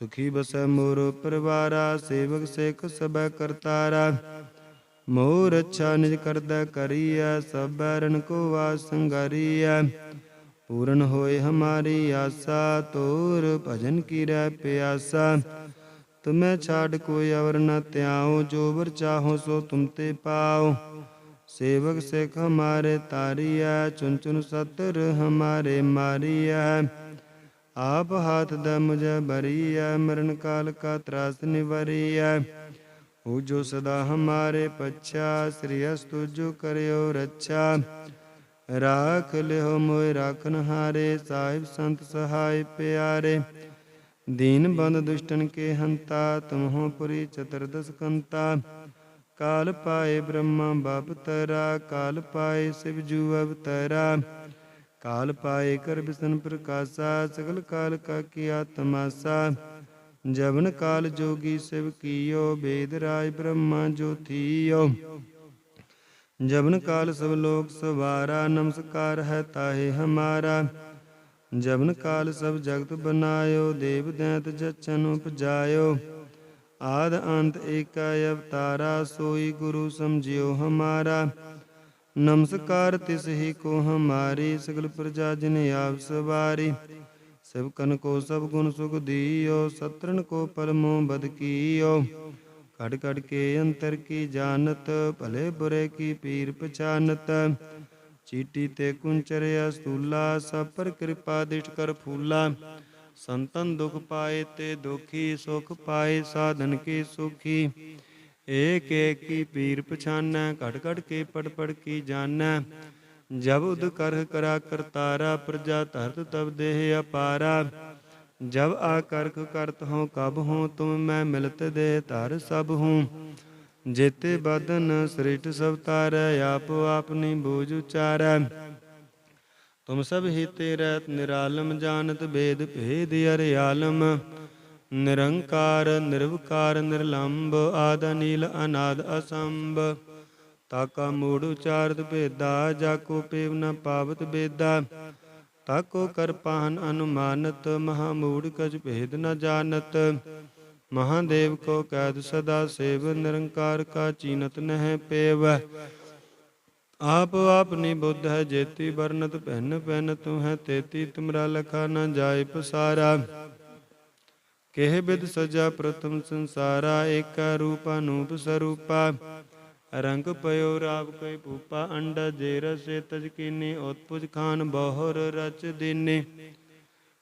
ਸੁਖੀ ਬਸੈ ਮੋਰ ਪਰਿਵਾਰਾ ਸੇਵਕ ਸੇਖ ਸਬੈ ਕਰਤਾਰਾ ਮੋਰ ਅੱਛਾ ਨਿਜ ਕਰਦਾ ਕਰੀਐ ਸਭੈ ਰਨ ਕੋ ਵਾਸ ਸੰਗਾਰੀਐ ਪੂਰਨ ਹੋਏ ਹਮਾਰੀ ਆਸਾ ਤੋਰ ਭਜਨ ਕੀ ਰਹਿ ਪਿਆਸਾ ਤੁਮੈ ਛਾੜ ਕੋਈ ਅਵਰ ਨ ਧਿਆਉ ਜੋ ਵਰ ਚਾਹੋ ਸੋ ਤੁਮ ਤੇ ਪਾਓ ਸੇਵਕ ਸਿਖ ਹਮਾਰੇ ਤਾਰੀਐ ਚੁਨ ਚੁਨ ਸਤਰ ਹਮਾਰੇ ਮਾਰੀਐ ਆਪ ਹਾਥ ਦਾ ਮੁਝ ਬਰੀਐ ਮਰਨ ਕਾਲ ਕਾ ਤਰਾਸ ਨਿਵਰੀਐ। ਉਹ ਜੋ ਸਦਾ ਹਮਾਰੇ ਪਛਾ, ਸ੍ਰੀ ਅਸਤੁ ਜੋ ਕਰਿਓ ਰੱਛਾ। ਰਾਖ ਲਿਓ ਮੋਇ ਰਾਖਨ ਹਾਰੇ, ਸਾਹਿਬ ਸੰਤ ਸਹਾਇ ਪਿਆਰੇ। ਦੀਨ ਬੰਦ ਦੁਸ਼ਟਨ ਕੇ ਹੰਤਾ ਤੁਮਹੁ ਪੁਰੀ ਚਤੁਰਦਸ ਕੰਤਾ ਕਾਲ ਪਾਏ ਬ੍ਰਹਮਾ ਬਾਪ ਤਰਾ, ਕਾਲ ਪਾਏ ਸਿਵ ਜੂ ਅਵਤਰਾ। ਕਾਲ ਪਾਏ ਕਰ ਬਿਸਨ ਪ੍ਰਕਾਸ਼ਾ ਸਗਲ ਕਾਲ ਕਾ ਕੀਆ ਤਮਾਸਾ ਜਵਨ ਕਾਲ ਜੋਗੀ ਸਿਵ ਕੀਓ ਬੇਦ ਰਾਜ ਬ੍ਰਹਮਾ ਜੋਥੀਓ ਜਵਨ ਕਾਲ ਸਭ ਲੋਕ ਸਵਾਰਾ ਨਮਸਕਾਰ ਹੈ ਤਾਹੇ ਹਮਾਰਾ ਜਵਨ ਕਾਲ ਸਭ ਜਗਤ ਬਨਾਇਓ ਦੇਵ ਦੈਂਤ ਜਚਨ ਉਪਜਾਇਓ ਆਦ ਅੰਤ ਏਕਾ ਅਵਤਾਰਾ ਸੋਈ ਗੁਰੂ ਸਮਝਿਓ ਹਮਾਰਾ ਨਮਸਕਾਰ ਤਿਸ ਹੀ ਕੋ ਹਮਾਰੀ, ਸਗਲ ਪ੍ਰਜਾ ਜਿਨ ਆਪ ਸਵਾਰੀ। ਸਭ ਕਨ ਕੋ ਸਭ ਗੁਣ ਸੁਖ ਦੀਓ ਸਤਰਨ ਕੋ ਪਰਮੋ ਬਦ ਕੀਓ। ਕੜ ਕੜ ਕੇ ਅੰਤਰ ਕੀ ਜਾਣਤ, ਭਲੇ ਬੁਰੇ ਕੀ ਪੀਰ ਪਛਾਨਤ। ਚੀਟੀ ਤੇ ਕੁੰਚਰਿਆ ਸਤੂਲਾ ਸਭ ਪਰ ਕਿਰਪਾ ਦਿਸ਼ ਕਰ ਫੂਲਾ। ਸੰਤਨ ਦੁਖ ਪਾਏ ਤੇ ਦੁਖੀ ਸੁਖ ਪਾਏ, ਸਾਧਨ ਕੀ ਸੁਖੀ। ਏਕ ਏਕ ਕੀ ਪੀਰ ਪਛਾਨੈ ਘਟ ਘਟ ਕੇ ਪੜ ਪੜ ਕੀ ਜਾਣੈ। ਜਬ ਉਦ ਕਰਹ ਕਰਾ ਕਰਤਾਰਾ, ਪ੍ਰਜਾ ਧਰਤ ਤਬ ਦੇਹ ਅਪਾਰਾ। ਜਬ ਆ ਕਰਖ ਕਰਤ ਹੋ ਕਬ ਹੋ ਤੁਮ ਮੈਂ ਮਿਲਤ ਦੇ ਧਰ ਸਭ ਹੂੰ ਜੇਤੇ ਬਦਨ ਸ੍ਰਿਸ਼ਟ ਸਭ ਤਾਰੈ, ਆਪ ਆਪਨੀ ਬੂਝ ਉਚਾਰੈ। ਤੁਮ ਸਭ ਹੀ ਰਹਿਤ ਨਿਰਾਲਮ ਜਾਣਤ ਬੇਦ ਭੇਦ ਅਰ ਆਲਮ ਨਿਰੰਕਾਰ, ਨਿਰਵਕਾਰ ਨਿਰਲੰਭ ਆਦ ਨੀਲ ਅਨਾਦ ਅਸੰਭ। ਤਾਕਾ ਮੂੜ ਉਚਾਰਤ ਭੇਦਾ, ਜਾ ਕੋ ਪੇਵ ਨ ਪਾਵਤ ਬੇਦਾ। ਤਾਕੋ ਕਰ ਪਾਹਨ ਅਨੁਮਾਨਤ, ਮਹਾ ਮੂੜ ਕਜ ਭੇਦ ਨ ਜਾਣਤ। ਮਹਾਦੇਵ ਕੋ ਕੈਦ ਸਦਾ ਸੇਵ, ਨਿਰੰਕਾਰ ਕਾ ਚੀਨਤ ਨਹਿ ਪੇਵ। ਆਪ ਆਪਨੀ ਬੁੱਧ ਹੈ, ਜੇਤੀ ਵਰਨਤ ਪਹਿਨ ਪਹਿਨ ਤੂੰ ਹੈ, ਤੇਤੀ ਤੁਮਰਾ ਲਖਾ ਨ ਜਾਏ ਪਸਾਰਾ। ਕਿਹ ਬਿਦ ਸਜਾ ਪ੍ਰਥਮ ਸੰਸਾਰਾ, ਏਕਾ ਰੂਪ ਅਨੂਪ ਸਰੂਪਾ। ਰੰਗ ਪਇਓ ਰਾਵ ਕੈ ਭੂਪਾ, ਅੰਡਾ ਜੇ ਰਸੇ ਤਜ ਕੀਨੀ, ਉਤਪੁਜ ਖਾਨ ਬਹੁਰ ਰਚ ਦੀਨੇ।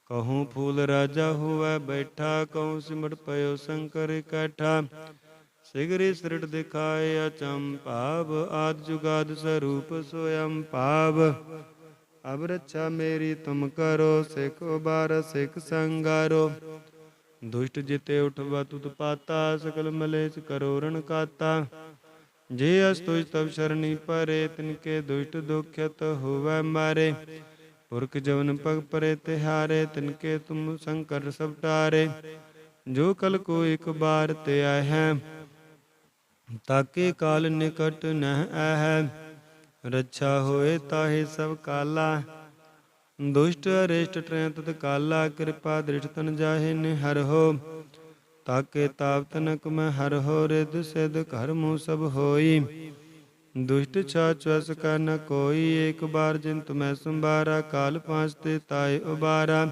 ਕਹੂੰ ਫੂਲ ਰਾਜਾ ਹੋਵੇ ਬੈਠਾ, ਕਹੂੰ ਸਿਮਟ ਪਇਓ ਸ਼ੰਕਰ ਇਕੱਠਾ ਸਿਗਰੀ ਸ੍ਰਿਟ ਦਿਖਾਏ ਅਚੰ ਭਾਵ, ਆਦ ਜੁਗਾਦ ਸਰੂਪ ਸੋਯੰ ਭਾਵ। ਅਬ ਰੱਛਾ ਮੇਰੀ ਤੁਮ ਕਰੋ, ਸਿਖ ਉਬਾਰ, ਸਿਖ ਸੰਗਾਰੋ। ਦੁਸ਼ਟ ਜਿਤੇ ਉਠਵਾ ਤੁਤ ਪਾਤਾ, ਸਕਲ ਮਲੇਚ ਕਰੋ ਰਣ ਕਾਤਾ। ਜੇ ਅਸ ਤੁਜ ਤਬ ਸ਼ਰਣੀ ਪਰੇ, ਤਿਨਕੇ ਦੁਸ਼ਟ ਦੁਖਿਤ ਹੋਵੇ ਮਾਰੇ। ਪੁਰਖ ਜਵਨ ਪਗ ਪਰੇ ਤਿਹਾਰੇ, ਤਿਨਕੇ ਤੁਮ ਸੰਕਟ ਸਭ ਟਾਰੇ। ਜੋ ਕਲ ਕੋ ਇੱਕ ਬਾਰ ਤੇ ਆਏ ਤਾਕੇ ਕਾਲ ਨਿਕਟ ਨਹਿ ਆਹੈ। ਰੱਛਾ ਹੋਏ ਤਾਹੇ ਸਭ ਕਾਲਾ ਦੁਸ਼ਟ ਅਰਿਸ਼ਟ ਟ੍ਰੈ ਤਤ ਕਾਲਾ ਕਿਰਪਾ ਦ੍ਰਿਸ਼ਟ ਤਨ ਜਾਹੇ ਨੇ ਹੋ। ਤਾਕੇ ਤਾਪ ਤਨਕ ਮੈਂ ਹਰ ਰਿਦ ਸਿਧ ਘਰ ਮੂ ਸਭ ਹੋਈ। ਦੁਸ਼ਟ ਛਾ ਚਵਸ ਕਾ ਨ ਕੋਈ, ਏਕ ਬਾਰ ਜਿਨ ਤੁਮੈ ਸੰਭਾਰਾ, ਕਾਲ ਪਾਂਚ ਤੇ ਤਾਏ ਉਬਾਰਾ।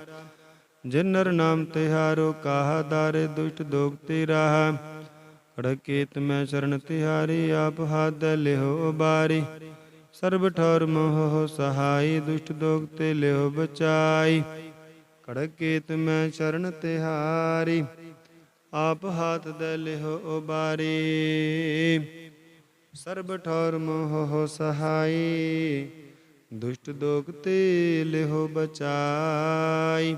ਜਿਨ ਨਰ ਨਾਮ ਤਿਹਾਰੋ ਕਾਹਾ ਦਾਰੇ ਦੁਸ਼ਟ ਦੋਗ ਤੇ ਰਾਹਾ। ਖੜਕੇਤ ਮੈਂ ਸ਼ਰਨ ਤਿਹਾਰੀ, ਆਪ ਹਾਦ ਲਿਹੋ ਉਬਾਰੀ। ਸਰਬ ਠੌਰ ਮੋਹ ਸਹਾਈ, ਦੁਸ਼ਟ ਦੋਗ ਤੇ ਲਿਓ ਬਚਾਈ। ਖੜਕੇਤ ਮੈਂ ਚਰਨ ਤਿਹਾਰੀ, ਆਪ ਹਾਥ ਦੇ ਲਿਓ ਉਬਾਰੀ। ਸਰਬ ਠੌਰ ਮੋਹ ਸਹਾਈ, ਦੁਸ਼ਟ ਦੋਗ ਤੇ ਲਿਓ ਬਚਾਈ।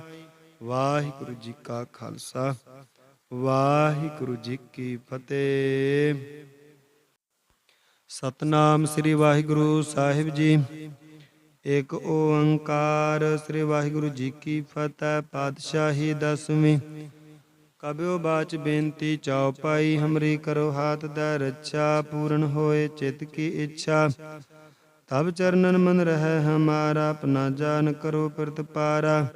ਵਾਹਿਗੁਰੂ ਜੀ ਕਾ ਖਾਲਸਾ, ਵਾਹਿਗੁਰੂ ਜੀ ਕੀ ਫਤਿਹ। ਸਤਨਾਮ ਸ੍ਰੀ ਵਾਹਿਗੁਰੂ ਸਾਹਿਬ ਜੀ। ਇੱਕ ਓੰਕਾਰ ਸ੍ਰੀ ਵਾਹਿਗੁਰੂ ਜੀ ਕੀ ਫਤਿਹ, ਪਾਤਸ਼ਾਹੀ ਦਸਵੀਂ। ਕਬਿਓ ਬਾਚ ਬੇਨਤੀ ਚਉਪਾਈ ਹਮਰੀ ਕਰੋ ਹਾਥ ਦਾ ਰੱਛਾ, ਪੂਰਨ ਹੋਏ ਚਿਤ ਕੀ ਇੱਛਾ। ਤਬ ਚਰਨਨ ਮਨ ਰਹਿ ਹਮਾਰਾ, ਆਪਣਾ ਜਾਨ ਕਰੋ ਪ੍ਰਤਪਾਰਾ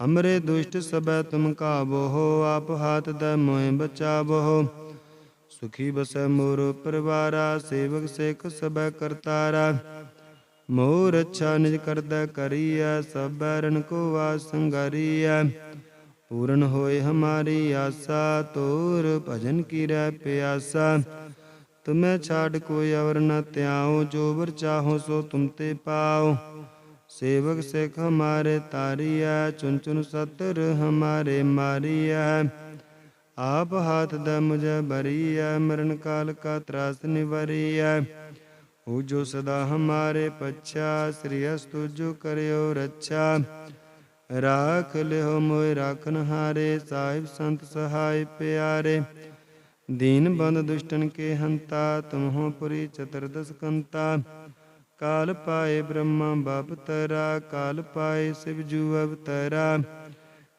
ਹਮਰੇ ਦੁਸ਼ਟ ਸਬੈ ਤੁਮ ਕਾਬੋ ਹੋ, ਆਪ ਹਾਥ ਦਾ ਮੋਹਿ ਬਚਾਵੋ ਸੁਖੀ ਬਸੈ ਮੋਰ ਪਰਵਾਰਾ, ਸੇਵਕ ਸੇਖ ਸਬੈ ਕਰਤਾਰਾ। ਮੋਰ ਅੱਛਾ ਨਿਜ ਕਰਦਾ ਕਰੀਐ ਸਬੈ ਰਨ ਕੋ ਵਾਸ ਸੰਗਰੀਐ। ਪੂਰਨ ਹੋਏ ਹਮਾਰੀ ਆਸਾ, ਤੋਰ ਭਜਨ ਕੀ ਰਹਿ ਪਿਆਸਾ। ਤੁਮੈ ਛਾੜ ਕੋਈ ਅਵਰ ਨ ਤਿਆਉ ਜੋ ਵਰ ਚਾਹੋ ਸੋ ਤੁਮ ਤੇ ਪਾਓ ਸੇਵਕ ਸਿਖ ਹਮਾਰੇ ਤਾਰੀਐ ਚੁਨ ਚੁਨ ਸਤਰ ਹਮਾਰੇ ਮਾਰੀਐ। ਆਪ ਹਾਥ ਦਾ ਮੁਝ ਬਰੀਐ ਮਰਨ ਕਾਲ ਕਾ ਤਰਾਸ ਨਿਵਰੀਐ। ਹੋ ਜੋ ਸਦਾ ਹਮਾਰੇ ਪਛਾ, ਸ੍ਰੀ ਅਸਤੁ ਜੋ ਕਰਿਓ ਰੱਛਾ। ਰਾਖ ਲਿਓ ਮੋਇ ਰਾਖਨ ਹਾਰੇ, ਸਾਹਿਬ ਸੰਤ ਸਹਾਇ ਪਿਆਰੇ। ਦੀਨ ਬੰਦ ਦੁਸ਼ਟਨ ਕੇ ਹੰਤਾ ਤੁਮਹੁ ਪੁਰੀ ਚਤੁਰਦਸ ਕੰਤਾ ਕਾਲ ਪਾਏ ਬ੍ਰਹਮਾ ਬਾਪ ਤਰਾ, ਕਾਲ ਪਾਏ ਸਿਵ ਜੂ ਅਵਤਰਾ।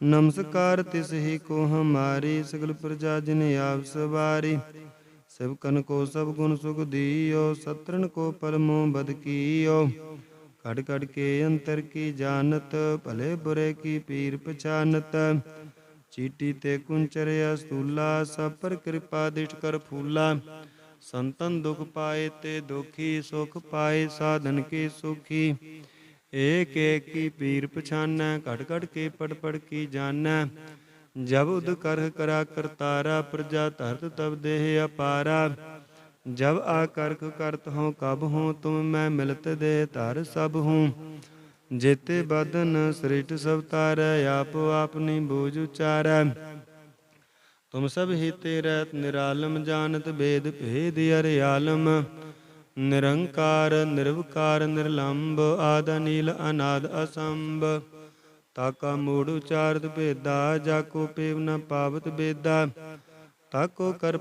ਨਮਸਕਾਰ ਤਿਸ ਹੀ ਕੋ ਹਮਾਰੀ, ਸਗਲ ਪ੍ਰਜਾ ਜਿਨ ਆਪ ਸਵਾਰੀ। ਸਭ ਕਨ ਕੋ ਸਭ ਗੁਣ ਸੁਖ ਦੀਓ ਸਤਰਨ ਕੋ ਪਰਮੋ ਬਦ ਕੀਓ। ਕੜ ਕੜ ਕੇ ਅੰਤਰ ਕੀ ਜਾਣਤ, ਭਲੇ ਬੁਰੇ ਕੀ ਪੀਰ ਪਛਾਨਤ। ਚੀਟੀ ਤੇ ਕੁੰਚਰ ਅਸਤੂਲਾ, ਸਭ ਪਰ ਕਿਰਪਾ ਦਿਸ਼ ਕਰ ਫੂਲਾ। ਸੰਤਨ ਦੁਖ ਪਾਏ ਤੇ ਦੁਖੀ ਸੁਖ ਪਾਏ, ਸਾਧਨ ਕੀ ਸੁਖੀ। ਏਕ ਏਕ ਕੀ ਪੀਰ ਪਛਾਨੈ ਘਟ ਘਟ ਕੇ ਪੜ ਪੜ ਕੀ ਜਾਣੈ। ਜਬ ਉਦ ਕਰਹ ਕਰਾ ਕਰਤਾਰਾ, ਪ੍ਰਜਾ ਧਰਤ ਤਬ ਦੇਹ ਅਪਾਰਾ। ਜਬ ਆ ਕਰਖ ਕਰਤ ਹਉ, ਕਬ ਹੂੰ ਤੁਮ ਮੈਂ ਮਿਲਤ ਦੇ ਧਰ ਸਭ ਹੂੰ ਜੇਤੇ ਬਦਨ ਸ੍ਰਿਟ ਸਭ ਤਾਰੈ, ਆਪ ਆਪਨੀ ਬੂਝ ਉਚਾਰੈ। ਤੁਮ ਸਭ ਹੀ ਤੇਰੇ, ਨਿਰਾਲਮ ਜਾਣਤ ਬੇਦ ਭੇਦ ਅਰਿ ਆਲਮ। ਨਿਰੰਕਾਰ, ਨਿਰਵਕਾਰ ਨਿਰਲੰਭ ਆਦ ਨੀਲ ਅਨਾਦ ਅਸੰਭ। ਤਾਕਾ ਮੂੜ ਉਚਾਰਤ ਭੇਦਾ, ਜਾ ਕੋ ਪੇਵ ਨ ਪਾਵਤ ਬੇਦਾ। ਤਾਕੋ ਕਰ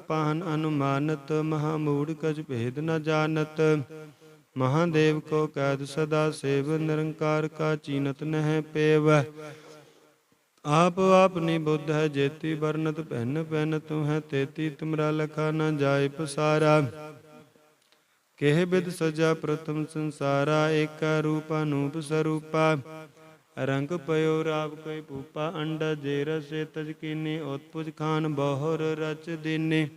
ਅਨੁਮਾਨਤ, ਮਹਾ ਮੂੜ ਕਜ ਭੇਦ ਨ ਜਾਣਤ। ਮਹਾਦੇਵ ਕੋ ਕੈਦ ਸਦਾ ਸੇਵ, ਨਿਰੰਕਾਰ ਕਾ ਚੀਨਤ ਨਹਿ ਪੇਵ। ਆਪ ਆਪਨੀ ਬੁੱਧ ਹੈ ਜੇਤੀ ਵਰਨਤ ਪਹਿਨ ਪਹਿਨ ਤੂੰ ਹੈ ਤੇਤੀ, ਤੁਮਰਾ ਲਖਾ ਨ ਜਾਏ ਪਸਾਰਾ। ਕਿਹ ਬਿਦ ਸਜਾ ਪ੍ਰਥਮ ਸੰਸਾਰਾ, ਏਕਾ ਰੂਪ ਅਨੂਪ ਸਰੂਪਾ। ਰੰਗ ਪਇਓ ਰਾਵ ਕੈ ਪੂਪਾ ਅੰਡਾ ਜੇ ਰਸੇ ਤਜ ਕੀਨੇ, ਉਤਪੁਜ ਖਾਨ ਬਹੁਰ ਰਚ ਦੀਨੇ।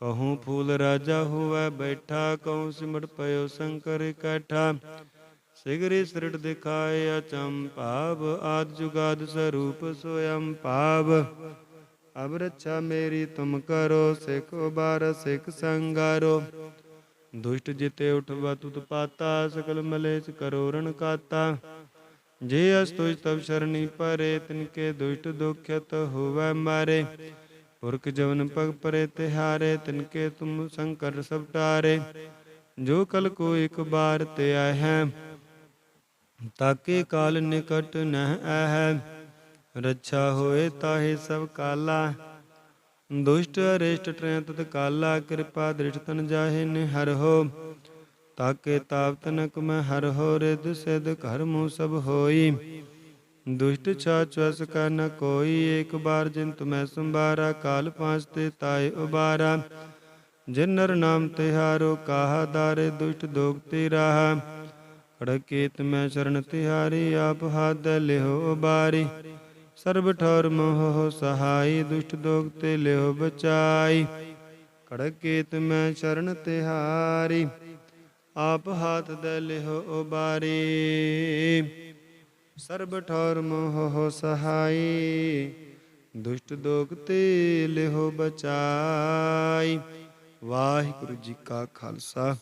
ਕਹੂੰ ਫੂਲ ਰਾਜਾ ਹੋਵੇ ਬੈਠਾ, ਕਹੂੰ ਸਿਮਟ ਪਇਓ ਸ਼ੰਕਰ ਇਕੱਠਾ ਸਿਗਰੀ ਸ੍ਰਿਟ ਦਿਖਾਏ ਅਚੰਭਾਵ ਆਦ ਜੁਗਾਦ ਸਰੂਪ ਸੋਯੰ ਭਾਵ। ਅਬ ਰੱਛਾ ਮੇਰੀ ਤੁਮ ਕਰੋ, ਸਿਖ ਉਬਾਰ, ਸਿਖ ਸੰਗਾਰੋ। ਦੁਸ਼ਟ ਜਿਤੇ ਉਠਵਾ ਤੁਤ ਪਾਤਾ, ਸਕਲ ਮਲੇਚ ਕਰੋ ਰਣ ਕਾਤਾ। ਜੇ ਅਸ ਤੁਜ ਤਬ ਸ਼ਰਣੀ ਪਰੇ ਤਿਨਕੇ ਦੁਸ਼ਟ ਦੁਖਿਤ ਹੋਵੇ ਮਾਰੇ। ਪੁਰਖ ਜਵਨ ਪਗ ਪਰੇ ਤਿਹਾਰੇ ਤਿਨਕੇ ਤੁਮ ਸੰਕਟ ਸਭ ਟਾਰੇ। ਜੋ ਕਲ ਕੋ ਇੱਕ ਬਾਰ ਤੇ ਆਏ ਤਾਕੇ ਕਾਲ ਨਿਕਟ ਨਹਿ ਆਹੈ ਰੱਛਾ ਹੋਏ ਤਾਹੇ ਸਭ ਕਾਲਾ ਦੁਸ਼ਟ ਅਰਿਸ਼ਟ ਟ੍ਰੈ ਤਤ ਕਾਲਾ ਕਿਰਪਾ ਦ੍ਰਿਸ਼ਟ ਤਨ ਜਾਹੇ ਨੇ ਹਰ ਹੋ। ਤਾਕੇ ਤਾਪ ਤਨਕ ਮੈਂ ਹਰ ਹੋ ਰਿਦ ਸਿਧ ਘਰ ਮੂ ਸਭ ਹੋਈ। ਦੁਸ਼ਟ ਛਾ ਚਵਸ ਕਾ ਨ ਕੋਈ, ਏਕ ਬਾਰ ਜਿਨ ਤੁਮੈ ਸੰਭਾਰਾ, ਕਾਲ ਪਾਂਚ ਤੇ ਤਾਏ ਉਬਾਰਾ। ਜਿਨ ਨਰ ਨਾਮ ਤਿਹਾਰੋ ਕਾਹਾ ਦਾਰੇ ਦੁਸ਼ਟ ਦੋਗ ਤੇ ਰਾਹਾ। ਖੜਕੇਤ ਮੈਂ ਸ਼ਰਨ ਤਿਹਾਰੀ, ਆਪ ਹਾਦ ਲਿਹੋ ਬਾਰੀ ਸਰਬ ਠੌਰ ਮੋਹ ਸਹਾਈ, ਦੁਸ਼ਟ ਦੋਗ ਤੇ ਲਿਓ ਬਚਾਈ। ਖੜਕੇਤ ਮੈਂ ਚਰਨ ਤਿਹਾਰੀ, ਆਪ ਹਾਥ ਦੇ ਲਿਓ ਉਬਾਰੀ। ਸਰਬ ਠੌਰ ਮੋਹ ਸਹਾਈ, ਦੁਸ਼ਟ ਦੋਗ ਤੇ ਲਿਓ ਬਚਾਈ। ਵਾਹਿਗੁਰੂ ਜੀ ਕਾ ਖਾਲਸਾ,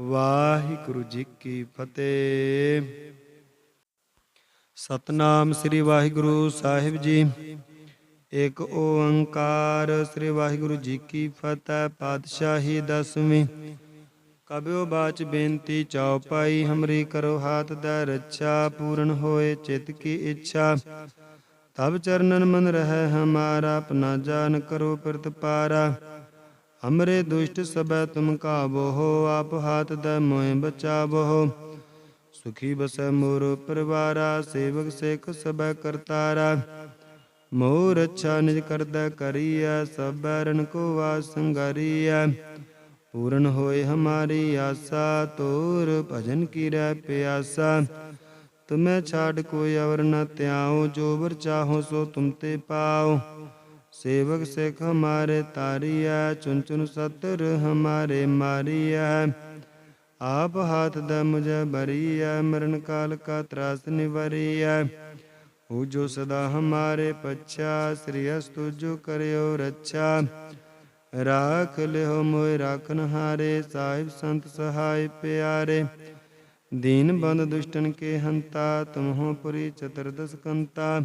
ਵਾਹਿਗੁਰੂ ਜੀ ਕੀ ਫਤਿਹ। ਸਤਨਾਮ ਸ੍ਰੀ ਵਾਹਿਗੁਰੂ ਸਾਹਿਬ ਜੀ। ਇੱਕ ਓੰਕਾਰ ਸ੍ਰੀ ਵਾਹਿਗੁਰੂ ਜੀ ਕੀ ਫਤਿਹ, ਪਾਤਸ਼ਾਹੀ ਦਸਵੀਂ। ਕਬਿਓ ਬਾਚ ਬੇਨਤੀ ਚਉਪਾਈ ਹਮਰੀ ਕਰੋ ਹਾਥ ਦਾ ਰੱਛਾ, ਪੂਰਨ ਹੋਏ ਚਿਤ ਕੀ ਇੱਛਾ। ਤਬ ਚਰਨਨ ਮਨ ਰਹਿ ਹਮਾਰਾ, ਆਪਣਾ ਜਾਨ ਕਰੋ ਪ੍ਰਤਪਾਰਾ ਹਮਰੇ ਦੁਸ਼ਟ ਸਬੈ ਤੁਮ ਕਾਬੋ ਹੋ, ਆਪ ਹਾਥ ਦਾ ਮੋਹਿ ਬਚਾਵੋ ਸੁਖੀ ਬਸੈ ਮੋਰ ਪਰਵਾਰਾ, ਸੇਵਕ ਸੇਖ ਸਬੈ ਕਰਤਾਰਾ। ਮੋਰ ਅੱਛਾ ਨਿਜ ਕਰਦਾ ਕਰੀਐ ਸਬੈ ਰਨ ਕੋ ਵਾਸ ਪੂਰਨ ਹੋਏ ਹਮਾਰੀ ਆਸਾ, ਤੋਰ ਭਜਨ ਕੀ ਰਹਿ ਪਿਆਸਾ। ਤੁਮੈ ਛਾੜ ਕੋਈ ਅਵਰ ਨ ਧਿਆਉ, ਜੋ ਵਰ ਚਾਹੋ ਸੋ ਤੁਮ ਤੇ ਪਾਓ ਸੇਵਕ ਸਿਖ ਹਮਾਰੇ ਤਾਰੀਐ ਚੁਨ ਚੁਨ ਸਤਰ ਹਮਾਰੇ ਮਾਰੀਐ। ਆਪ ਹਾਥ ਦਾ ਮੁਝੇ ਬਰੀਐ ਮਰਨ ਕਾਲ ਕਾ ਤਰਾਸ ਨਿਵਰੀਐ। ਹੋ ਜੋ ਸਦਾ ਹਮਾਰੇ ਪਛਾ, ਸ੍ਰੀ ਅਸਤੁ ਜੋ ਕਰਿਓ ਰੱਛਾ। ਰਾਖ ਲਿਓ ਮੋਇ ਰਾਖਨ ਹਾਰੇ, ਸਾਹਿਬ ਸੰਤ ਸਹਾਇ ਪਿਆਰੇ। ਦੀਨ ਬੰਦ ਦੁਸ਼ਟਨ ਕੇ ਹੰਤਾ ਤੁਮਹੁ ਪੁਰੀ ਚਤੁਰਦਸ ਕੰਤਾ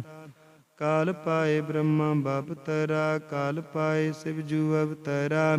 ਕਾਲ ਪਾਏ ਬ੍ਰਹਮਾ ਬਾਪ ਤਰਾ, ਕਾਲ ਪਾਏ ਸਿਵ ਜੂ ਅਵਤਰਾ।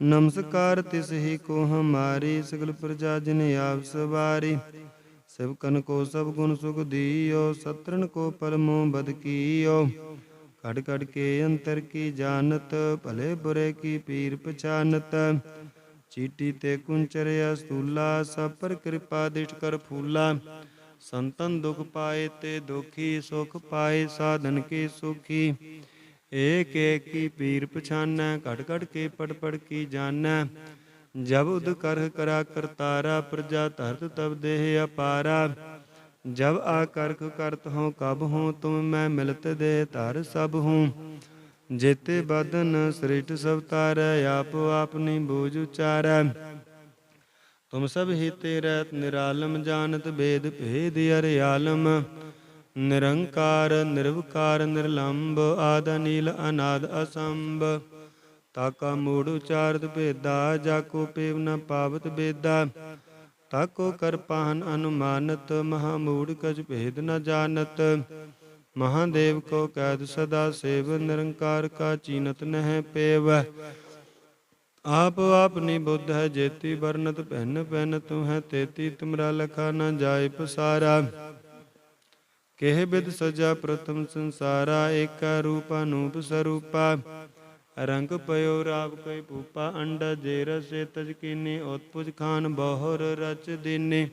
ਨਮਸਕਾਰ ਤਿਸ ਹੀ ਕੋ ਹਮਾਰੀ, ਸਗਲ ਪ੍ਰਜਾ ਜਿਨ ਆਪ ਸਵਾਰੀ। ਸਭ ਕਨ ਕੋ ਸਭ ਗੁਣ ਸੁਖ ਦੀਓ ਸਤਰਨ ਕੋ ਪਰਮੋ ਬਦ ਕੀਓ। ਕੜ ਕੜ ਕੇ ਅੰਤਰ ਕੀ ਜਾਣਤ, ਭਲੇ ਬੁਰੇ ਕੀ ਪੀਰ ਪਛਾਨਤ। ਚੀਟੀ ਤੇ ਕੁੰਚਰਿਆ ਸਤੂਲਾ ਸਭ ਪਰ ਕਿਰਪਾ ਦਿਸ਼ ਕਰ ਫੂਲਾ। ਸੰਤਨ ਦੁਖ ਪਾਏ ਤੇ ਦੁਖੀ ਸੁਖ ਪਾਏ, ਸਾਧਨ ਕੀ ਸੁਖੀ। ਏਕ ਏਕ ਕੀ ਪੀਰ ਪਛਾਨੈ ਘਟ ਘਟ ਕੇ ਪੜ ਪੜ ਕੀ ਜਾਣੈ। ਜਬ ਉਦ ਕਰਹ ਕਰਾ ਕਰਤਾਰਾ, ਪ੍ਰਜਾ ਧਰਤ ਤਬ ਦੇਹ ਅਪਾਰਾ। ਜਬ ਆ ਕਰਖ ਕਰਤ ਹੋ ਕਬ ਹੋ ਤੁਮ ਮੈਂ ਮਿਲਤ ਦੇ ਧਰ ਸਭ ਹੂੰ ਜੇਤੇ ਬਦਨ ਸ੍ਰਿਸ਼ਟ ਸਭ ਤਾਰੈ, ਆਪ ਆਪਨੀ ਬੂਝ ਉਚਾਰੈ। ਤੁਮ ਸਭ ਹੀ ਤੇਰੇ, ਨਿਰਾਲਮ ਜਾਣਤ ਭੇਦ ਭੇਦ ਅਰਿ ਆਲਮ ਨਿਰੰਕਾਰ, ਨਿਰਵਕਾਰ ਨਿਰਲੰਭ ਆਦ ਨੀਲ ਅਨਾਦ ਅਸੰਭ। ਤਾਕਾ ਮੂੜ ਉਚਾਰਤ ਭੇਦਾ ਜਾਕੋ ਪੇਵ ਨ ਪਾਵਤ ਬੇਦਾ। ਤਾਕੋ ਕਰ ਪਾਹਨ ਅਨੁਮਾਨਤ, ਮਹਾ ਮੂੜ ਕਜ ਭੇਦ ਨ ਜਾਣਤ। ਮਹਾਦੇਵ ਕੋ ਕੈਦ ਸਦਾ ਸੇਵ, ਨਿਰੰਕਾਰ ਕਾ ਚੀਨਤ ਨਹਿ ਪੇਵ। ਆਪ ਆਪਨੀ ਬੁੱਧ ਹੈ ਜੇਤੀ ਵਰਨਤ ਪਹਿਨ ਪਹਿਨ ਤੂੰ ਹੈ ਤੇਤੀ, ਤੁਮਰਾ ਲਖਾ ਨ ਜਾਏ ਪਸਾਰਾ। ਕਿਹ ਬਿਦ ਸਜਾ ਪ੍ਰਥਮ ਸੰਸਾਰਾ, ਏਕਾ ਰੂਪ ਅਨੂਪ ਸਰੂਪਾ। ਰੰਗ ਪਇਓ ਰਾਵ ਕੈ ਪੂਪਾ ਅੰਡਾ ਜੇ ਰਸੇ ਤਜ ਕੀਨੇ, ਉਤਪੁਜ ਖਾਨ ਬਹੁਰ ਰਚ ਦੀਨੇ।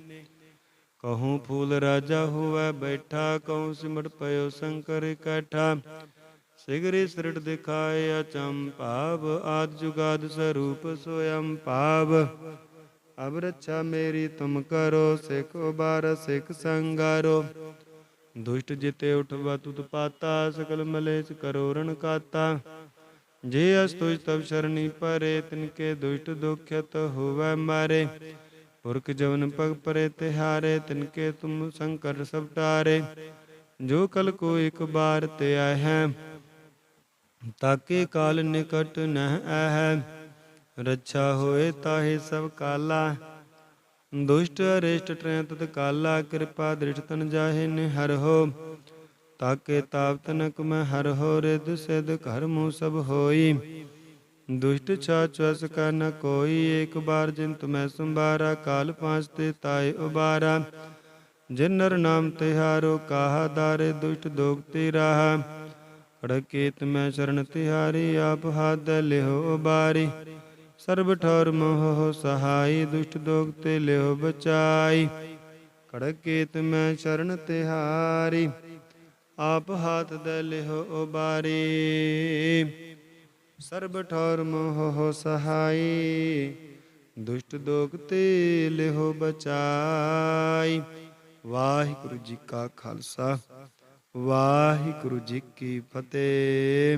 ਕਹੂੰ ਫੂਲ ਰਾਜਾ ਹੋਵੇ ਬੈਠਾ, ਕਹੂੰ ਸਿਮਟ ਪਇਓ ਸ਼ੰਕਰ ਇਕੱਠਾ ਸਿਗਰੀ ਸ੍ਰਿਟ ਦਿਖਾਏ ਅਚੰਭਾਵ ਆਦ ਜੁਗਾਦ ਸਰੂਪ ਸੋਇਮ ਭਾਵ। ਅਬ ਰੱਛਾ ਮੇਰੀ ਤੁਮ ਕਰੋ, ਸਿਖ ਉਬਾਰ, ਸਿਖ ਸੰਗਾਰੋ। ਦੁਸ਼ਟ ਜਿਤੇ ਉਠਵਾ ਤੁਤ ਪਾਤਾ, ਸਕਲ ਮਲੇਚ ਕਰੋ ਰਣ ਕਾਤਾ। ਜੇ ਅਸਤੁਜ ਤਬ ਸ਼ਰਣੀ ਪਰੇ ਤਿਨਕੇ ਦੁਸ਼ਟ ਦੁਖਿਤ ਹੋਵੇ ਮਾਰੇ। ਪੁਰਖ ਜਵਨ ਪਗ ਪਰੇ ਤਿਹਾਰੇ ਤਿਨਕੇ ਤੁਮ ਸੰਕਟ ਸਭ ਟਾਰੇ। ਜੋ ਕਲ ਕੋ ਇੱਕ ਬਾਰ ਤੇ ਆਏ ਤਾਕੇ ਕਾਲ ਨਿਕਟ ਨਹਿ ਆਹੈ ਰੱਛਾ ਹੋਏ ਤਾਹੇ ਸਭ ਕਾਲਾ ਦੁਸ਼ਟ ਅਰਿਸ਼ਟ ਟ੍ਰੈ ਤਤ ਕਾਲਾ ਕਿਰਪਾ ਦ੍ਰਿਸ਼ਟ ਤਨ ਜਾਹੇ ਨੇ ਹਰ ਹੋ। ਤਾਕੇ ਤਾਪ ਤਨਕ ਮੈਂ ਹਰ ਹੋ ਰਿਦ ਸਿਧ ਘਰ ਮੂ ਸਭ ਹੋਈ। ਦੁਸ਼ਟ ਛਾ ਚਵਸ ਕਾ ਨ ਕੋਈ, ਏਕ ਬਾਰ ਜਿਨ ਤੁਮੈ ਸੰਭਾਰਾ, ਕਾਲ ਪਾਂਚ ਤੇ ਤਾਏ ਉਬਾਰਾ। ਜਿਨ ਨਰ ਨਾਮ ਤਿਹਾਰੋ ਕਾਹਾ ਦਾਰੇ ਦੁਸ਼ਟ ਦੋਗ ਤੇ ਰਾਹਾ। ਖੜਕੇਤ ਮੈਂ ਸ਼ਰਨ ਤਿਹਾਰੀ, ਆਪ ਹਾਦ ਲਿਓ ਉਬਾਰੀ। ਸਰਬ ਠੌਰ ਮੋਹ ਸਹਾਈ, ਦੁਸ਼ਟ ਦੋਗ ਤੇ ਲਿਓ ਬਚਾਈ। ਖੜਕੇਤ ਮੈਂ ਸ਼ਰਨ ਤਿਹਾਰੀ, ਆਪ ਹਾਥ ਦੇ ਲਿਓ ਉਬਾਰੀ। ਸਰਬ ਠੌਰ ਮੋਹ ਸਹਾਈ, ਦੁਸ਼ਟ ਦੋਖ ਤੇ ਲਿਹੋ ਬਚਾਈ। ਵਾਹਿਗੁਰੂ ਜੀ ਕਾ ਖਾਲਸਾ, ਵਾਹਿਗੁਰੂ ਜੀ ਕੀ ਫਤਿਹ।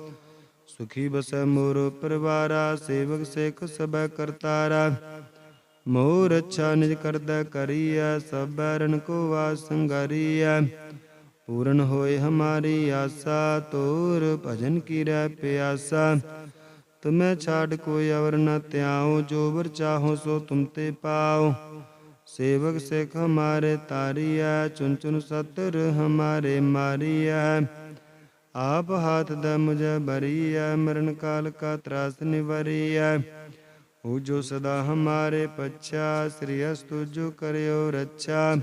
ਸੁਖੀ ਬਸੈ ਮੋਰ ਪਰਵਾਰਾ, ਸੇਵਕ ਸੇਖ ਸਬੈ ਕਰਤਾਰਾ। ਮੋਰ ਅੱਛਾ ਨਿਜ ਕਰਦਾ ਕਰੀਐ ਸਬੈ ਰਨ ਕੋ ਵਾਸ ਸੰਗਰੀਐ। ਪੂਰਨ ਹੋਏ ਹਮਾਰੀ ਆਸਾ, ਤੋਰ ਭਜਨ ਕੀ ਰਹਿ ਪਿਆਸਾ। ਤੁਮੈ ਛਾੜ ਕੋਈ ਅਵਰ ਨ ਧਿਆਉ, ਜੋ ਵਰ ਚਾਹੋ ਸੋ ਤੁਮ ਤੇ ਪਾਓ ਸੇਵਕ ਸਿਖ ਹਮਾਰੇ ਤਾਰੀਐ ਚੁਨ ਚੁਨ ਸਤਰ ਹਮਾਰੇ ਮਾਰੀਐ। ਆਪ ਹਾਥ ਦਾ ਮੁਝ ਬਰੀਐ ਮਰਨ ਕਾਲ ਕਾ ਤਰਾਸ ਨਿਵਰੀਐ। ਉਹ ਜੋ ਸਦਾ ਹਮਾਰੇ ਪੱਛਾ, ਸ੍ਰੀ ਅਸਤੁ ਜੋ ਕਰਿਓ ਰੱਛਾ।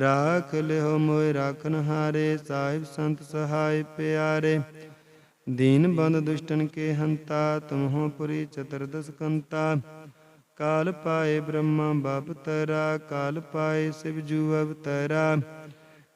ਰਾਖ ਲਿਓ ਮੋਇ ਰਾਖਨ ਹਾਰੇ, ਸਾਹਿਬ ਸੰਤ ਸਹਾਇ ਪਿਆਰੇ। ਦੀਨ ਬੰਦ ਦੁਸ਼ਟਨ ਕੇ ਹੰਤਾ, ਤੁਮਹੁ ਪੁਰੀ ਚਤੁਰਦਸ ਕੰਤਾ ਕਾਲ ਪਾਏ ਬ੍ਰਹਮਾ ਬਾਪ ਤਰਾ, ਕਾਲ ਪਾਏ ਸਿਵ ਜੂ ਅਵਤਰਾ।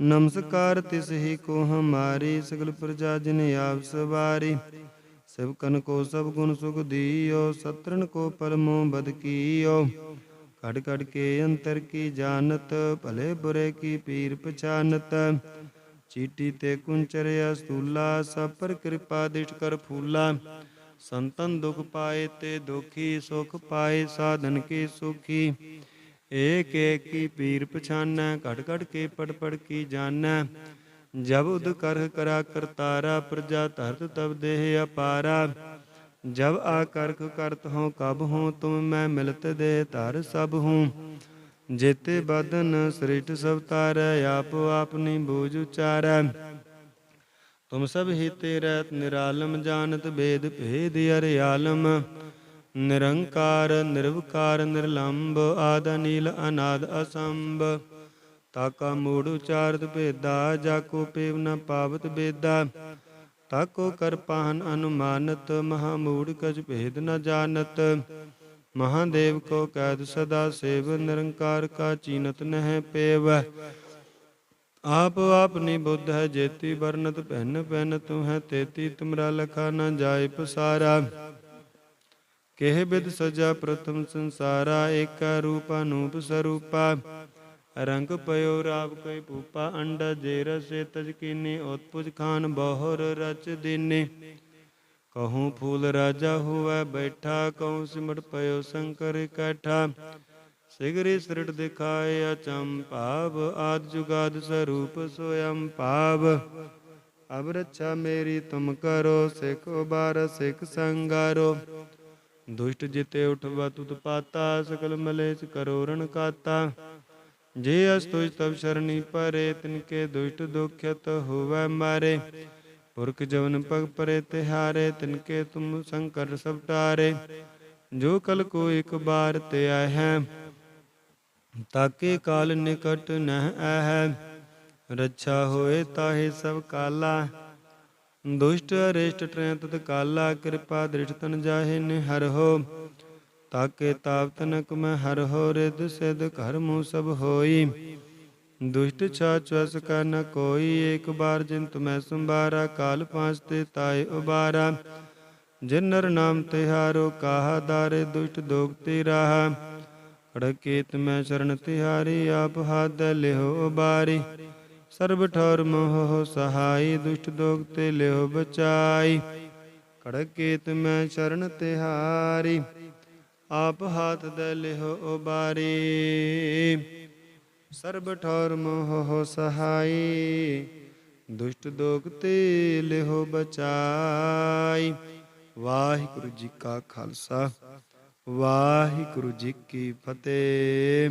ਨਮਸਕਾਰ ਤਿਸ ਹੀ ਕੋ ਹਮਾਰੀ, ਸਗਲ ਪ੍ਰਜਾ ਜਿਨ ਆਪ ਸਵਾਰੀ। ਸਭ ਕਨ ਕੋ ਸਭ ਗੁਣ ਸੁਖ ਦੀਓ ਸਤਰਨ ਕੋ ਪਰਮੋ ਬਦ ਕੀਓ। ਕੜ ਕੜ ਕੇ ਅੰਤਰ ਕੀ ਜਾਣਤ, ਭਲੇ ਬੁਰੇ ਕੀ ਪੀਰ ਪਛਾਨਤ। ਚੀਟੀ ਤੇ ਕੁੰਚਰਿਆ ਸਤੂਲਾ ਸਭ ਪਰ ਕਿਰਪਾ ਦਿਟ ਕਰ ਫੂਲਾ। ਸੰਤਨ ਦੁਖ ਪਾਏ ਤੇ ਦੁਖੀ ਸੁਖ ਪਾਏ, ਸਾਧਨ ਕੀ ਸੁਖੀ। ਏਕ ਏਕ ਕੀ ਪੀਰ ਪਛਾਨੈ ਘਟ ਘਟ ਕੇ ਪੜ ਪੜ ਕੀ ਜਾਣੈ। ਜਬ ਉਦ ਕਰਹ ਕਰਾ ਕਰਤਾਰਾ, ਪ੍ਰਜਾ ਧਰਤ ਤਬ ਦੇਹ ਅਪਾਰਾ। ਜਬ ਆ ਕਰਖ ਕਰਤ ਹੋ ਕਬ ਹੋ ਤੁਮ ਮੈਂ ਮਿਲਤ ਦੇ ਧਰ ਸਭ ਹੂੰ ਜੇਤੇ ਬਦਨ ਸ੍ਰਿਟ ਸਭ ਤਾਰੈ, ਆਪ ਆਪਨੀ ਬੂਝ ਉਚਾਰੈ। ਤੁਮ ਸਭ ਹੀ ਤੇਰੇ, ਨਿਰਾਲਮ ਜਾਣਤ ਬੇਦ ਭੇਦ ਅਰਿ ਆਲਮ। ਨਿਰੰਕਾਰ, ਨਿਰਵਕਾਰ ਨਿਰਲੰਭ ਆਦ ਨੀਲ ਅਨਾਦ ਅਸੰਭ। ਤਾਕਾ ਮੂੜ ਉਚਾਰਤ ਭੇਦਾ, ਜਾ ਕੋ ਪੇਵ ਨ ਪਾਵਤ ਬੇਦਾ। ਤਾਕੋ ਕਰ ਪਾਹਨ ਅਨੁਮਾਨਤ, ਮਹਾ ਮੂੜ ਕਜ ਭੇਦ ਨ ਜਾਣਤ। ਮਹਾਦੇਵ ਕੋ ਕੈਦ ਸਦਾ ਸੇਵ, ਨਿਰੰਕਾਰ ਕਾ ਚੀਨਤ ਨਹਿ ਪੇਵ। ਆਪ ਆਪਨੀ ਬੁੱਧ ਹੈ ਜੇਤੀ ਵਰਨਤ ਪਹਿਨ ਪਹਿਨ ਤੂੰ ਹੈ ਤੇਤੀ, ਤੁਮਰਾ ਲਖਾ ਨ ਜਾਏ ਪਸਾਰਾ। ਕਿਹ ਬਿਦ ਸਜਾ ਪ੍ਰਥਮ ਸੰਸਾਰਾ, ਏਕਾ ਰੂਪ ਅਨੂਪ ਸਰੂਪਾ। ਰੰਗ ਪਇਓ ਰਾਵ ਕੈ ਪੂਪਾ ਅੰਡਾ ਜੇ ਰਸੇ ਤਜ ਕੀਨੀ, ਉਤਪੁਜ ਖਾਨ ਬਹੁਰ ਰਚ ਦੀਨੇ। ਕਹੂੰ ਫੂਲ ਰਾਜਾ ਹੋਵੇ ਬੈਠਾ, ਕਹੂੰ ਸਿਮਟ ਪਇਓ ਸ਼ੰਕਰ ਇਕੱਠਾ ਸਿਗਰੀ ਸ੍ਰਿਟ ਦਿਖਾਏ ਅਚੰਭਾਵ ਆਦ ਜੁਗਾਦ ਸਰੂਪ ਸੋਯੰ ਭਾਵ। ਅਬ ਰੱਛਾ ਮੇਰੀ ਤੁਮ ਕਰੋ, ਸਿਖ ਉਬਾਰ, ਸਿਖ ਸੰਗਾਰੋ। ਦੁਸ਼ਟ ਜਿਤੇ ਉਠਵਾ ਤੁਤ ਪਾਤਾ ਸਕਲ ਮਲੇਚ ਕਰੋ ਰਣ ਕਾਤਾ। ਜੇ ਅਸਤੁਜ ਤਬ ਸ਼ਰਣੀ ਪਰੇ, ਤਿਨਕੇ ਦੁਸ਼ਟ ਦੁਖਿਤ ਹੋਵੇ ਮਾਰੇ। ਪੁਰਖ ਜਵਨ ਪਗ ਪਰੇ ਤਿਹਾਰੇ, ਤਿਨਕੇ ਤੁਮ ਸੰਕਟ ਸਭ ਟਾਰੇ। ਜੋ ਕਲ ਕੋ ਇੱਕ ਬਾਰ ਤੇ ਆਏ ਤਾਕੇ ਕਾਲ ਨਿਕਟ ਨਹਿ ਆਹੈ ਰੱਛਾ ਹੋਏ ਤਾਹੇ ਸਭ ਕਾਲਾ ਦੁਸ਼ਟ ਅਰਿਸ਼ਟ ਟਰੈ ਕਾਲਾ ਕਿਰਪਾ ਦ੍ਰਿਸ਼ਟ ਤਨ ਜਾਹੇ ਨੇ ਹੋ। ਤਾਕੇ ਤਾਪ ਤਨਕ ਮੈਂ ਹਰ ਹੋ ਰਿਦ ਸਿਧ ਘਰ ਮੂ ਸਭ ਹੋਈ। ਦੁਸ਼ਟ ਛਾ ਚਵਸ ਕਾ ਨ ਕੋਈ, ਏਕ ਬਾਰ ਜਿਨ ਤੁਮੈ ਸੰਭਾਰਾ, ਕਾਲ ਪਾਂਚ ਤੇ ਤਾਏ ਉਬਾਰਾ। ਜਿਨ ਨਰ ਨਾਮ ਤਿਹਾਰੋ ਕਾਹਾ ਦਾਰੇ ਦੁਸ਼ਟ ਦੋਗ ਤੇ ਰਾਹਾ। ਖੜਕੇਤ ਮੈਂ ਸ਼ਰਨ ਤਿਹਾਰੀ, ਆਪ ਹਾਦ ਲਿਓ ਉਬਾਰੀ। ਸਰਬ ਠੌਰ ਮੋਹ ਸਹਾਈ, ਦੁਸ਼ਟ ਦੋਗ ਤੇ ਲਿਓ ਬਚਾਈ। ਖੜਕੇਤ ਮੈਂ ਚਰਨ ਤਿਹਾਰੀ, ਆਪ ਹਾਥ ਦੇ ਲਿਓ ਉਬਾਰੀ। ਸਰਬ ਠੌਰ ਮੋਹ ਸਹਾਈ, ਦੁਸ਼ਟ ਦੋਖ ਤੇ ਲਿਹੋ ਬਚਾਈ। ਵਾਹਿਗੁਰੂ ਜੀ ਕਾ ਖਾਲਸਾ, ਵਾਹਿਗੁਰੂ ਜੀ ਕੀ ਫਤਿਹ।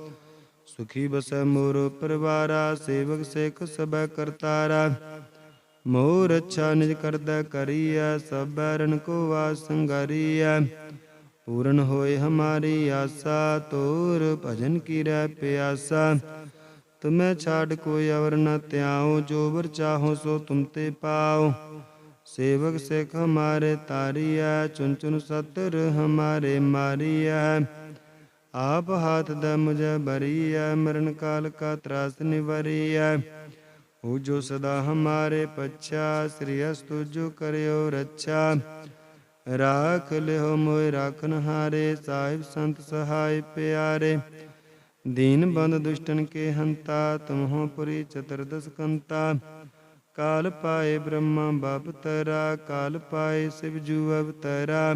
ਸੁਖੀ ਬਸੈ ਮੋਰ ਪਰਵਾਰਾ, ਸੇਵਕ ਸੇਖ ਸਬੈ ਕਰਤਾਰਾ। ਮੋਰ ਅੱਛਾ ਨਿਜ ਕਰਦਾ ਕਰੀਐ ਸਬੈ ਰਨ ਕੋ ਵਾਸ ਪੂਰਨ ਹੋਏ ਹਮਾਰੀ ਆਸਾ, ਤੋਰ ਭਜਨ ਕੀ ਰਹਿ ਪਿਆਸਾ। ਤੁਮੈ ਛਾੜ ਕੋਈ ਅਵਰ ਨ ਤਿਆਉ ਜੋ ਵਰ ਚਾਹੋ ਸੋ ਤੁਮ ਤੇ ਪਾਓ ਸੇਵਕ ਸਿਖ ਹਮਾਰੇ ਤਾਰੀਐ ਚੁਨ ਚੁਨ ਸਤਰ ਹਮਾਰੇ ਮਾਰੀਐ। ਆਪ ਹਾਥ ਦਾ ਮੁਝੇ ਬਰੀਐ, ਮਰਨ ਕਾਲ ਕਾ ਤਰਾਸ ਨਿਵਰੀਐ। ਹੋ ਜੋ ਸਦਾ ਹਮਾਰੇ ਪਛਾ, ਸ੍ਰੀ ਅਸਤੁ ਜੋ ਕਰਿਓ ਰੱਛਾ। ਰਾਖ ਲਿਓ ਮੋਇ ਰਾਖਨ ਹਾਰੇ ਸਾਹਿਬ ਸੰਤ ਸਹਾਇ ਪਿਆਰੇ। ਦੀਨ ਬੰਦ ਦੁਸ਼ਟਨ ਕੇ ਹੰਤਾ, ਤੁਮਹੁ ਪੁਰੀ ਚਤੁਰਦਸ ਕੰਤਾ ਕਾਲ ਪਾਏ ਬ੍ਰਹਮਾ ਬਾਪ ਤਰਾ, ਕਾਲ ਪਾਏ ਸਿਵ ਜੂ ਅਵਤਰਾ।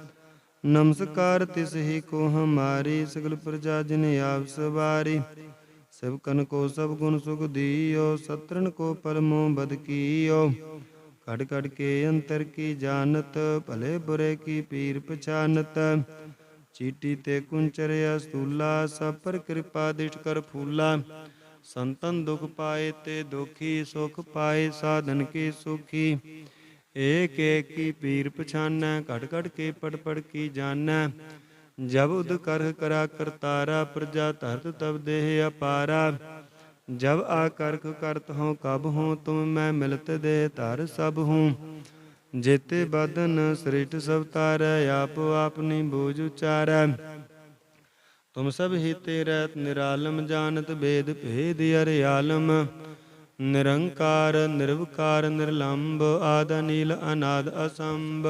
ਨਮਸਕਾਰ ਤਿਸ ਹੀ ਕੋ ਹਮਾਰੀ, ਸਗਲ ਪ੍ਰਜਾ ਜਿਨ ਆਪ ਸਵਾਰੀ। ਸਭ ਕਨ ਕੋ ਸਭ ਗੁਣ ਸੁਖ ਦੀਓ ਸਤਰਨ ਕੋ ਪਰਮੋ ਬਦ ਕੀਓ। ਕੜ ਕੜ ਕੇ ਅੰਤਰ ਕੀ ਜਾਣਤ, ਭਲੇ ਬੁਰੇ ਕੀ ਪੀਰ ਪਛਾਨਤ। ਚੀਟੀ ਤੇ ਕੁੰਚਰਿਆ ਸਤੂਲਾ ਸਭ ਪਰ ਕਿਰਪਾ ਦਿਟ ਕਰ ਫੂਲਾ। ਸੰਤਨ ਦੁਖ ਪਾਏ ਤੇ ਦੁਖੀ ਸੁਖ ਪਾਏ, ਸਾਧਨ ਕੀ ਸੁਖੀ। ਏਕ ਏਕ ਕੀ ਪੀਰ ਪਛਾਨੈ ਘਟ ਘਟ ਕੇ ਪੜ ਪੜ ਕੀ ਜਾਣੈ। ਜਬ ਉਦ ਕਰਹ ਕਰਾ ਕਰਤਾਰਾ ਪ੍ਰਜਾ ਧਰਤ ਤਬ ਦੇਹ ਅਪਾਰਾ। ਜਬ ਆ ਕਰਖ ਕਰਤ ਹੋ ਕਬ ਹੋ ਤੁਮ ਮੈਂ ਮਿਲਤ ਦੇ ਧਰ ਸਭ ਹੂੰ ਜੇਤੇ ਬਦਨ ਸ੍ਰਿਸ਼ਟ ਸਭ ਤਾਰੈ, ਆਪ ਆਪਨੀ ਬੂਝ ਉਚਾਰੈ। ਤੁਮ ਸਭ ਹੀ ਰਹਿਤ ਨਿਰਾਲਮ ਜਾਣਤ ਬੇਦ ਭੇਦ ਅਰਿਆਲਮ। ਨਿਰੰਕਾਰ, ਨਿਰਵਕਾਰ ਨਿਰਲੰਭ ਆਦ ਨੀਲ ਅਨਾਦ ਅਸੰਭ।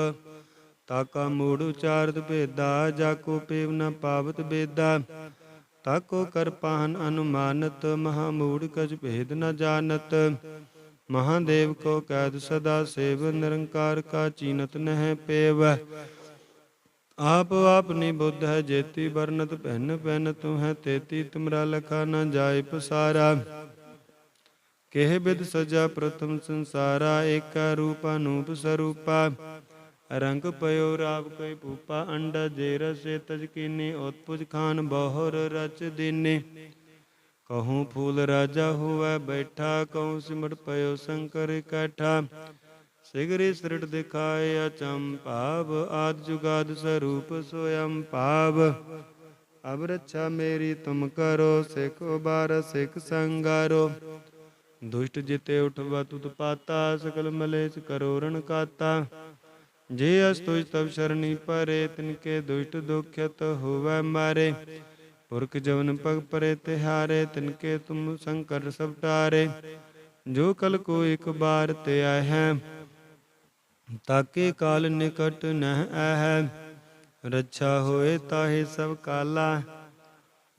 ਤਾਕਾ ਮੂੜ ਉਚਾਰਤ ਭੇਦਾ ਜਾ ਕੋ ਪੇਵ ਨ ਪਾਵਤ ਬੇਦਾ। ਤਾਕੋ ਕਰ ਪਾਹਨ ਅਨੁਮਾਨਤ ਮਹਾਮੂੜ ਕਜ ਭੇਦ ਨ ਜਾਣਤ। ਮਹਾਦੇਵ ਕੋ ਕੈਦ ਸਦਾ ਸੇਵ, ਨਿਰੰਕਾਰ ਕਾ ਚੀਨਤ ਨਹਿ ਪੇਵ। ਆਪ ਆਪਨੀ ਬੁੱਧ ਹੈ ਜੇਤੀ ਵਰਨਤ ਪਹਿਨ ਪਹਿਨ ਤੂੰ ਹੈ ਤੇਤੀ, ਤੁਮਰਾ ਲਖਾ ਨ ਜਾਏ ਪਸਾਰਾ। ਕਿਹ ਬਿਦ ਸਜਾ ਪ੍ਰਥਮ ਸੰਸਾਰਾ, ਏਕਾ ਰੂਪ ਅਨੂਪ ਸਰੂਪਾ। ਰੰਗ ਪਇਓ ਰਾਵ ਕੈ ਪੂਪਾ ਅੰਡਾ ਜੇ ਰਸੇ ਤਜ ਕੀਨੀ ਉਤਪੁਜ ਖਾਨ ਬਹੁਰ ਰਚ ਦੀਨੇ। ਕਹੂੰ ਫੂਲ ਰਾਜਾ ਹੋਵੇ ਬੈਠਾ, ਕਹੂੰ ਸਿਮਟ ਪਇਓ ਸ਼ੰਕਰ ਇਕੱਠਾ ਸਿਗਰੀ ਸ੍ਰਿਟ ਦਿਖਾਏ ਅਚੰਭਾਵ ਆਦ ਜੁਗਾਦ ਸਰੂਪ ਸੋਯੰ ਭਾਵ। ਅਬ ਰੱਛਾ ਮੇਰੀ ਤੁਮ ਕਰੋ, ਸਿਖ ਉਬਾਰ, ਸਿਖ ਸੰਗਾਰੋ। ਦੁਸ਼ਟ ਜਿਤੇ ਉਠਵਾ ਤੁਤ ਪਾਤਾ, ਸਕਲ ਮਲੇਚ ਕਰੋ ਕਾਤਾ। ਜੇ ਅਸਤੁਜ ਤਬ ਸ਼ਰਣੀ ਪਰੇ ਤਿਨਕੇ ਦੁਸ਼ਟ ਦੁਖਿਤ ਹੋਵੇ ਮਾਰੇ। ਪੁਰਖ ਜਵਨ ਪਗ ਪਰੇ ਤਿਹਾਰੇ ਤਿਨਕੇ ਤੁਮ ਸੰਕਰ ਸਭ ਟਾਰੇ। ਜੋ ਕਲ ਕੋ ਇਕ ਬਾਰ ਤੇ ਆਏ ਹੈ, ਤਾਕੇ ਕਾਲ ਨਿਕਟ ਨਹਿ ਆਹੈ ਰੱਛਾ ਹੋਏ ਤਾਹੇ ਸਭ ਕਾਲਾ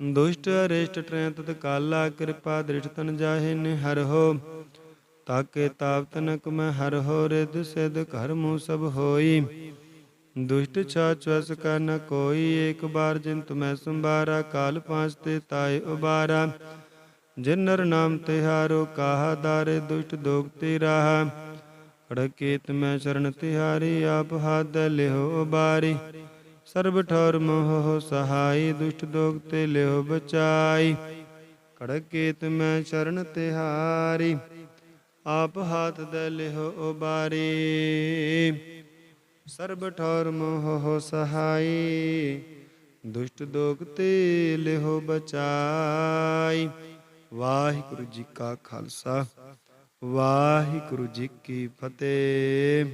ਦੁਸ਼ਟ ਅਰਿਸ਼ਟ ਟ੍ਰੈ ਤਤ ਕਾਲਾ ਕਿਰਪਾ ਦ੍ਰਿਸ਼ਟ ਤਨ ਜਾਹੇ ਨੇ ਹਰ ਹੋ। ਤਾਕੇ ਤਾਪ ਤਨਕ ਮੈਂ ਹਰ ਹੋ ਰਿਦ ਸਿਧ ਘਰ ਮੂ ਸਭ ਹੋਈ। ਦੁਸ਼ਟ ਛਾ ਚਵਸ ਕਾ ਨ ਕੋਈ, ਏਕ ਬਾਰ ਜਿਨ ਤੁਮੈ ਸੰਭਾਰਾ, ਕਾਲ ਪਾਂਚ ਤੇ ਤਾਏ ਉਬਾਰਾ। ਜਿਨ ਨਰ ਨਾਮ ਤਿਹਾਰੋ ਕਾਹਾ ਦਾਰੇ ਦੁਸ਼ਟ ਦੋਗ ਤੇ ਰਾਹਾ। ਖੜਕੇਤ ਮੈਂ ਸ਼ਰਨ ਤਿਹਾਰੀ, ਆਪ ਹਾਦ ਲਿਹੋ ਉਬਾਰੀ। ਸਰਬ ਠੌਰ ਮੋਹ ਸਹਾਈ, ਦੁਸ਼ਟ ਦੋਗ ਤੇ ਲਿਓ ਬਚਾਈ। ਖੜਕੇਤ ਮੈਂ ਸ਼ਰਨ ਤਿਹਾਰੀ, ਆਪ ਹਾਥ ਦੇ ਲਿਹੋ ਉਬਾਰੀ। ਸਰਬ ਠੌਰ ਮੋਹ ਸਹਾਈ, ਦੁਸ਼ਟ ਦੋਖ ਤੇ ਲਿਹੋ ਬਚਾਈ। ਵਾਹਿਗੁਰੂ ਜੀ ਕਾ ਖਾਲਸਾ, ਵਾਹਿਗੁਰੂ ਜੀ ਕੀ ਫਤਿਹ।